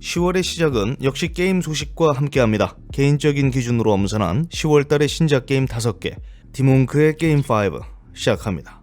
10월의 시작은 역시 게임 소식과 함께합니다. 개인적인 기준으로 엄선한 10월달의 신작 게임 5개, 디몽크의 게임 5 시작합니다.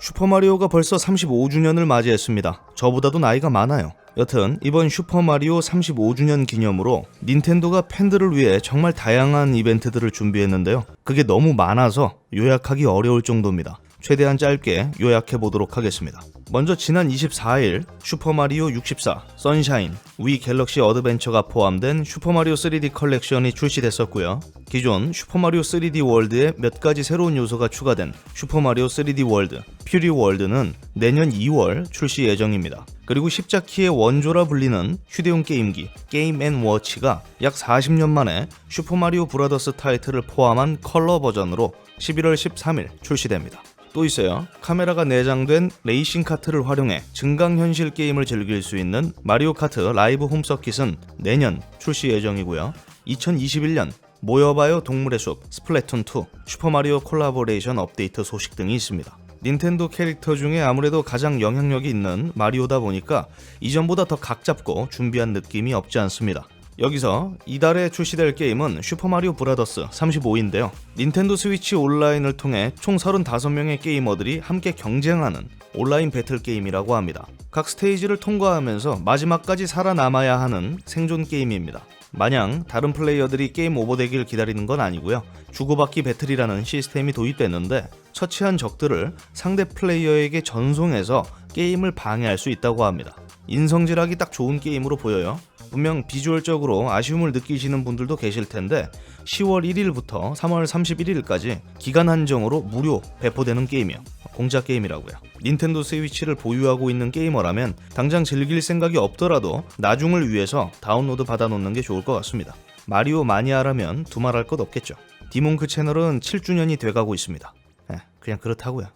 슈퍼마리오가 벌써 35주년을 맞이했습니다. 저보다도 나이가 많아요. 여튼 이번 슈퍼마리오 35주년 기념으로 닌텐도가 팬들을 위해 정말 다양한 이벤트들을 준비했는데요. 그게 너무 많아서 요약하기 어려울 정도입니다. 최대한 짧게 요약해 보도록 하겠습니다. 먼저 지난 24일 슈퍼마리오 64, 선샤인, 위 갤럭시 어드벤처가 포함된 슈퍼마리오 3D 컬렉션이 출시됐었고요. 기존 슈퍼마리오 3D 월드에 몇 가지 새로운 요소가 추가된 슈퍼마리오 3D 월드, 퓨리 월드는 내년 2월 출시 예정입니다. 그리고 십자키의 원조라 불리는 휴대용 게임기 게임 앤 워치가 약 40년 만에 슈퍼마리오 브라더스 타이틀을 포함한 컬러 버전으로 11월 13일 출시됩니다. 또 있어요. 카메라가 내장된 레이싱 카트를 활용해 증강현실 게임을 즐길 수 있는 마리오 카트 라이브 홈 서킷은 내년 출시 예정이고요. 2021년 모여봐요 동물의 숲 스플래툰 2 슈퍼마리오 콜라보레이션 업데이트 소식 등이 있습니다. 닌텐도 캐릭터 중에 아무래도 가장 영향력이 있는 마리오다 보니까 이전보다 더 각 잡고 준비한 느낌이 없지 않습니다. 여기서 이달에 출시될 게임은 슈퍼마리오 브라더스 35인데요. 닌텐도 스위치 온라인을 통해 총 35명의 게이머들이 함께 경쟁하는 온라인 배틀 게임이라고 합니다. 각 스테이지를 통과하면서 마지막까지 살아남아야 하는 생존 게임입니다. 마냥 다른 플레이어들이 게임 오버되기를 기다리는 건 아니고요. 주고받기 배틀이라는 시스템이 도입됐는데 처치한 적들을 상대 플레이어에게 전송해서 게임을 방해할 수 있다고 합니다. 인성질하기 딱 좋은 게임으로 보여요. 분명 비주얼적으로 아쉬움을 느끼시는 분들도 계실 텐데 10월 1일부터 3월 31일까지 기간 한정으로 무료 배포되는 게임이요. 공짜 게임이라고요. 닌텐도 스위치를 보유하고 있는 게이머라면 당장 즐길 생각이 없더라도 나중을 위해서 다운로드 받아놓는 게 좋을 것 같습니다. 마리오 마니아라면 두말할 것 없겠죠. 디몽크 채널은 7주년이 돼가고 있습니다. 예, 그냥 그렇다고요.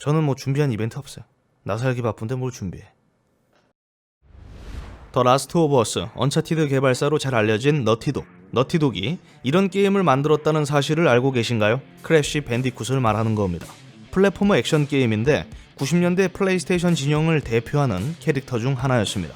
저는 뭐 준비한 이벤트 없어요. 나 살기 바쁜데 뭘 준비해. 더 라스트 오브 어스 언차티드 개발사로 잘 알려진 너티독 너티독이 이런 게임을 만들었다는 사실을 알고 계신가요? 크래쉬 밴디쿠스를 말하는 겁니다. 플랫포머 액션 게임인데 90년대 플레이스테이션 진영을 대표하는 캐릭터 중 하나였습니다.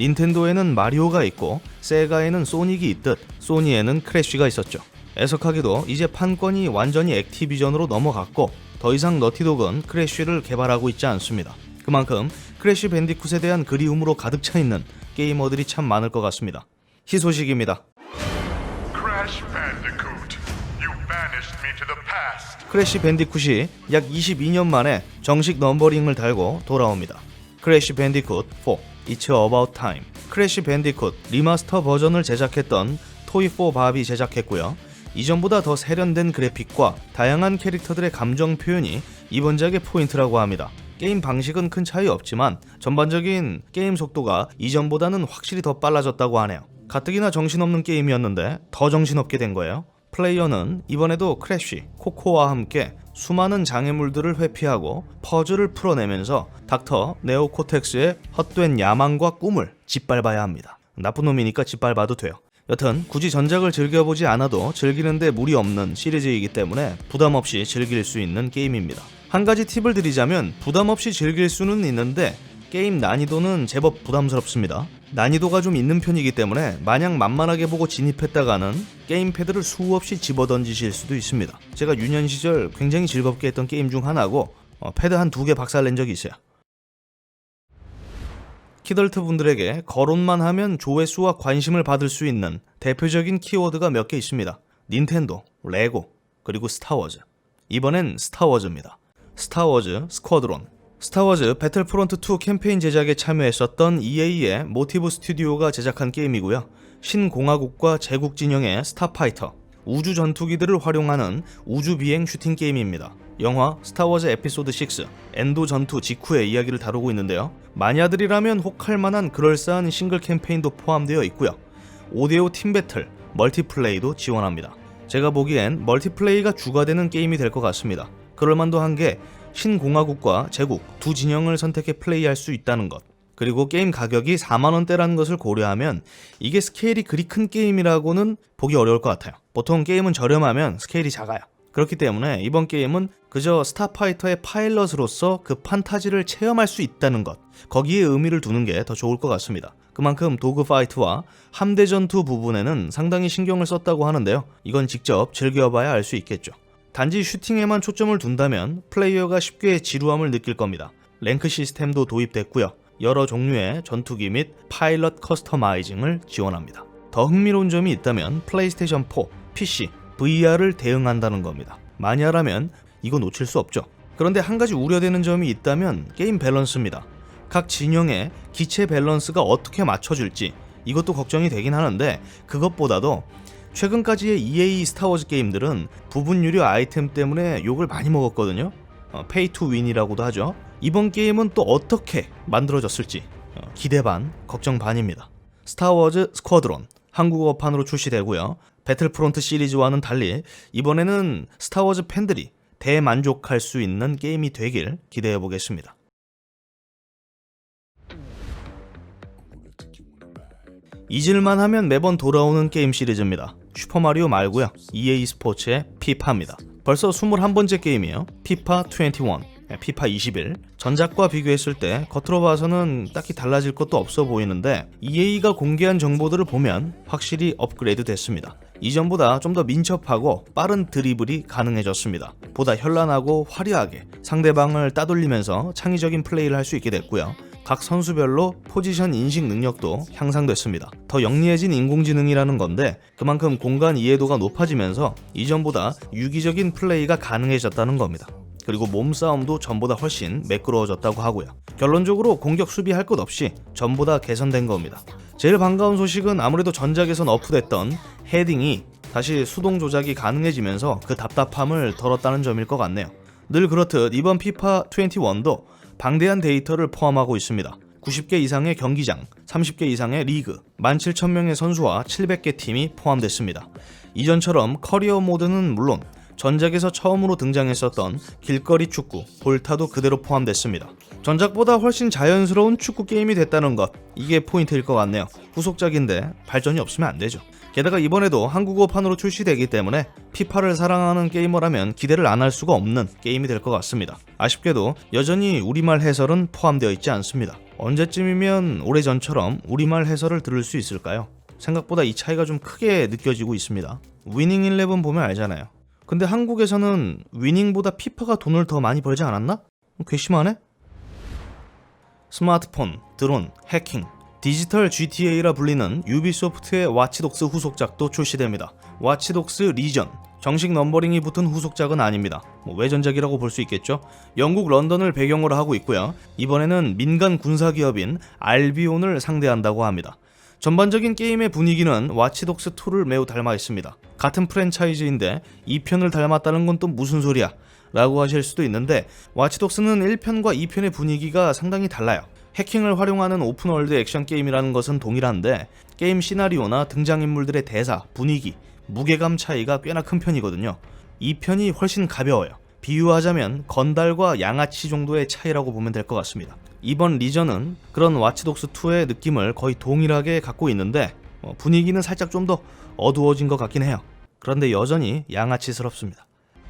닌텐도에는 마리오가 있고 세가에는 소닉이 있듯 소니에는 크래쉬가 있었죠. 애석하게도 이제 판권이 완전히 액티비전으로 넘어갔고 더 이상 너티독은 크래쉬를 개발하고 있지 않습니다. 그만큼 크래쉬 밴디쿠스에 대한 그리움으로 가득 차 있는 게이머들이 참 많을 것 같습니다. 희소식입니다. 크래쉬 밴디쿠시 약 22년 만에 정식 넘버링을 달고 돌아옵니다. 크래쉬 밴디쿠트 4 It's About Time 크래쉬 밴디쿠트 리마스터 버전을 제작했던 토이4 밥이 제작했고요. 이전보다 더 세련된 그래픽과 다양한 캐릭터들의 감정 표현이 이번 작의 포인트라고 합니다. 게임 방식은 큰 차이 없지만 전반적인 게임 속도가 이전보다는 확실히 더 빨라졌다고 하네요. 가뜩이나 정신없는 게임이었는데 더 정신없게 된 거예요. 플레이어는 이번에도 크래쉬, 코코와 함께 수많은 장애물들을 회피하고 퍼즐을 풀어내면서 닥터 네오코텍스의 헛된 야망과 꿈을 짓밟아야 합니다. 나쁜 놈이니까 짓밟아도 돼요. 여튼 굳이 전작을 즐겨보지 않아도 즐기는데 무리 없는 시리즈이기 때문에 부담 없이 즐길 수 있는 게임입니다. 한 가지 팁을 드리자면 부담 없이 즐길 수는 있는데 게임 난이도는 제법 부담스럽습니다. 난이도가 좀 있는 편이기 때문에 마냥 만만하게 보고 진입했다가는 게임패드를 수없이 집어던지실 수도 있습니다. 제가 유년 시절 굉장히 즐겁게 했던 게임 중 하나고 어, 패드 한 두 개 박살낸 적이 있어요. 키덜트 분들에게 거론만 하면 조회수와 관심을 받을 수 있는 대표적인 키워드가 몇 개 있습니다. 닌텐도, 레고, 그리고 스타워즈. 이번엔 스타워즈입니다. 스타워즈 스쿼드론. 스타워즈 배틀프론트 2 캠페인 제작에 참여했었던 EA의 모티브 스튜디오가 제작한 게임이고요. 신공화국과 제국 진영의 스타파이터, 우주 전투기들을 활용하는 우주 비행 슈팅 게임입니다. 영화 스타워즈 에피소드 6 엔도 전투 직후의 이야기를 다루고 있는데요. 마니아들이라면 혹할 만한 그럴싸한 싱글 캠페인도 포함되어 있고요. 5대5 팀 배틀, 멀티플레이도 지원합니다. 제가 보기엔 멀티플레이가 주가 되는 게임이 될 것 같습니다. 그럴만도 한 게 신공화국과 제국 두 진영을 선택해 플레이할 수 있다는 것. 그리고 게임 가격이 4만원대라는 것을 고려하면 이게 스케일이 그리 큰 게임이라고는 보기 어려울 것 같아요. 보통 게임은 저렴하면 스케일이 작아요. 그렇기 때문에 이번 게임은 그저 스타파이터의 파일럿으로서 그 판타지를 체험할 수 있다는 것, 거기에 의미를 두는 게 더 좋을 것 같습니다. 그만큼 도그 파이트와 함대 전투 부분에는 상당히 신경을 썼다고 하는데요. 이건 직접 즐겨봐야 알 수 있겠죠. 단지 슈팅에만 초점을 둔다면 플레이어가 쉽게 지루함을 느낄 겁니다. 랭크 시스템도 도입됐고요. 여러 종류의 전투기 및 파일럿 커스터마이징을 지원합니다. 더 흥미로운 점이 있다면 플레이스테이션 4, PC, VR을 대응한다는 겁니다. 마니아라면 이거 놓칠 수 없죠. 그런데 한 가지 우려되는 점이 있다면 게임 밸런스입니다. 각 진영의 기체 밸런스가 어떻게 맞춰질지 이것도 걱정이 되긴 하는데 그것보다도 최근까지의 EA 스타워즈 게임들은 부분 유료 아이템 때문에 욕을 많이 먹었거든요. 페이 투 윈이라고도 하죠. 이번 게임은 또 어떻게 만들어졌을지 어, 기대 반, 걱정 반입니다. 스타워즈 스쿼드론 한국어판으로 출시되고요. 배틀프론트 시리즈와는 달리 이번에는 스타워즈 팬들이 대만족할 수 있는 게임이 되길 기대해 보겠습니다. 잊을만 하면 매번 돌아오는 게임 시리즈입니다. 슈퍼마리오 말고요. EA 스포츠의 피파입니다. 벌써 21번째 게임이에요. 피파 21, 네, 피파 21. 전작과 비교했을 때 겉으로 봐서는 딱히 달라질 것도 없어 보이는데 EA가 공개한 정보들을 보면 확실히 업그레이드 됐습니다. 이전보다 좀 더 민첩하고 빠른 드리블이 가능해졌습니다. 보다 현란하고 화려하게 상대방을 따돌리면서 창의적인 플레이를 할 수 있게 됐고요. 각 선수별로 포지션 인식 능력도 향상됐습니다. 더 영리해진 인공지능이라는 건데 그만큼 공간 이해도가 높아지면서 이전보다 유기적인 플레이가 가능해졌다는 겁니다. 그리고 몸싸움도 전보다 훨씬 매끄러워졌다고 하고요. 결론적으로 공격 수비 할 것 없이 전보다 개선된 겁니다. 제일 반가운 소식은 아무래도 전작에선 어프됐던 헤딩이 다시 수동 조작이 가능해지면서 그 답답함을 덜었다는 점일 것 같네요. 늘 그렇듯 이번 피파 21도 방대한 데이터를 포함하고 있습니다. 90개 이상의 경기장, 30개 이상의 리그, 17,000명의 선수와 700개 팀이 포함됐습니다. 이전처럼 커리어 모드는 물론 전작에서 처음으로 등장했었던 길거리 축구, 볼타도 그대로 포함됐습니다. 전작보다 훨씬 자연스러운 축구 게임이 됐다는 것, 이게 포인트일 것 같네요. 후속작인데 발전이 없으면 안 되죠. 게다가 이번에도 한국어판으로 출시되기 때문에 피파를 사랑하는 게이머라면 기대를 안 할 수가 없는 게임이 될 것 같습니다. 아쉽게도 여전히 우리말 해설은 포함되어 있지 않습니다. 언제쯤이면 오래전처럼 우리말 해설을 들을 수 있을까요? 생각보다 이 차이가 좀 크게 느껴지고 있습니다. 위닝 11 보면 알잖아요. 근데 한국에서는 위닝보다 피파가 돈을 더 많이 벌지 않았나? 괘씸하네? 스마트폰, 드론, 해킹, 디지털 GTA라 불리는 유비소프트의 와치독스 후속작도 출시됩니다. 와치독스 리전, 정식 넘버링이 붙은 후속작은 아닙니다. 뭐 외전작이라고 볼 수 있겠죠. 영국 런던을 배경으로 하고 있고요. 이번에는 민간 군사 기업인 알비온을 상대한다고 합니다. 전반적인 게임의 분위기는 와치독스 2를 매우 닮아 있습니다. 같은 프랜차이즈인데 2편을 닮았다는 건 또 무슨 소리야? 라고 하실 수도 있는데 와치독스는 1편과 2편의 분위기가 상당히 달라요. 해킹을 활용하는 오픈월드 액션 게임이라는 것은 동일한데 게임 시나리오나 등장인물들의 대사, 분위기, 무게감 차이가 꽤나 큰 편이거든요. 2편이 훨씬 가벼워요. 비유하자면 건달과 양아치 정도의 차이라고 보면 될 것 같습니다. 이번 리전은 그런 와치독스2의 느낌을 거의 동일하게 갖고 있는데 어, 분위기는 살짝 좀 더 어두워진 것 같긴 해요. 그런데 여전히 양아치스럽습니다.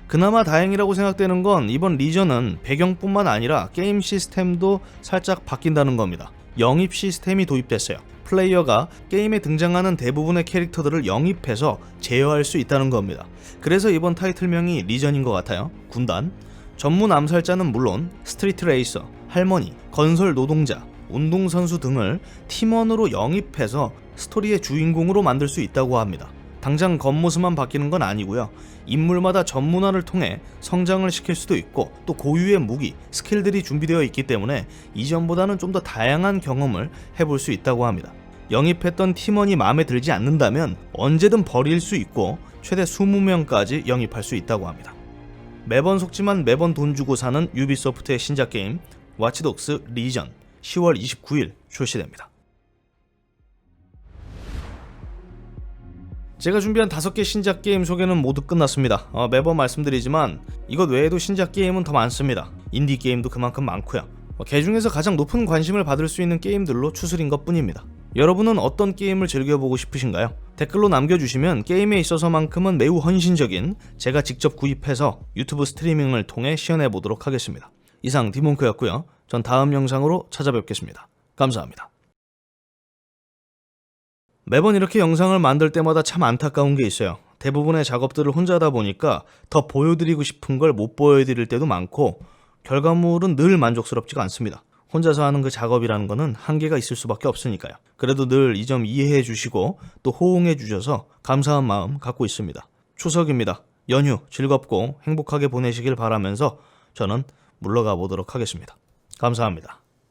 그나마 다행이라고 생각되는 건 이번 리전은 배경뿐만 아니라 게임 시스템도 살짝 바뀐다는 겁니다. 영입 시스템이 도입됐어요. 플레이어가 게임에 등장하는 대부분의 캐릭터들을 영입해서 제어할 수 있다는 겁니다. 그래서 이번 타이틀명이 리전인 것 같아요. 군단. 전문 암살자는 물론 스트리트 레이서, 할머니, 건설 노동자, 운동선수 등을 팀원으로 영입해서 스토리의 주인공으로 만들 수 있다고 합니다. 당장 겉모습만 바뀌는 건 아니고요. 인물마다 전문화를 통해 성장을 시킬 수도 있고 또 고유의 무기, 스킬들이 준비되어 있기 때문에 이전보다는 좀 더 다양한 경험을 해볼 수 있다고 합니다. 영입했던 팀원이 마음에 들지 않는다면 언제든 버릴 수 있고 최대 20명까지 영입할 수 있다고 합니다. 매번 속지만 매번 돈 주고 사는 유비소프트의 신작 게임 와치독스 리전 10월 29일 출시됩니다. 제가 준비한 다섯 개 신작 게임 소개는 모두 끝났습니다. 어, 매번 말씀드리지만 이것 외에도 신작 게임은 더 많습니다. 인디 게임도 그만큼 많고요. 어, 개 중에서 가장 높은 관심을 받을 수 있는 게임들로 추스린 것 뿐입니다. 여러분은 어떤 게임을 즐겨보고 싶으신가요? 댓글로 남겨주시면 게임에 있어서만큼은 매우 헌신적인 제가 직접 구입해서 유튜브 스트리밍을 통해 시연해보도록 하겠습니다. 이상 디몬크였고요. 전 다음 영상으로 찾아뵙겠습니다. 감사합니다. 매번 이렇게 영상을 만들 때마다 참 안타까운 게 있어요. 대부분의 작업들을 혼자 하다 보니까 더 보여드리고 싶은 걸 못 보여드릴 때도 많고 결과물은 늘 만족스럽지가 않습니다. 혼자서 하는 그 작업이라는 거는 한계가 있을 수밖에 없으니까요. 그래도 늘 이 점 이해해 주시고 또 호응해 주셔서 감사한 마음 갖고 있습니다. 추석입니다. 연휴 즐겁고 행복하게 보내시길 바라면서 저는 물러가 보도록 하겠습니다. 감사합니다.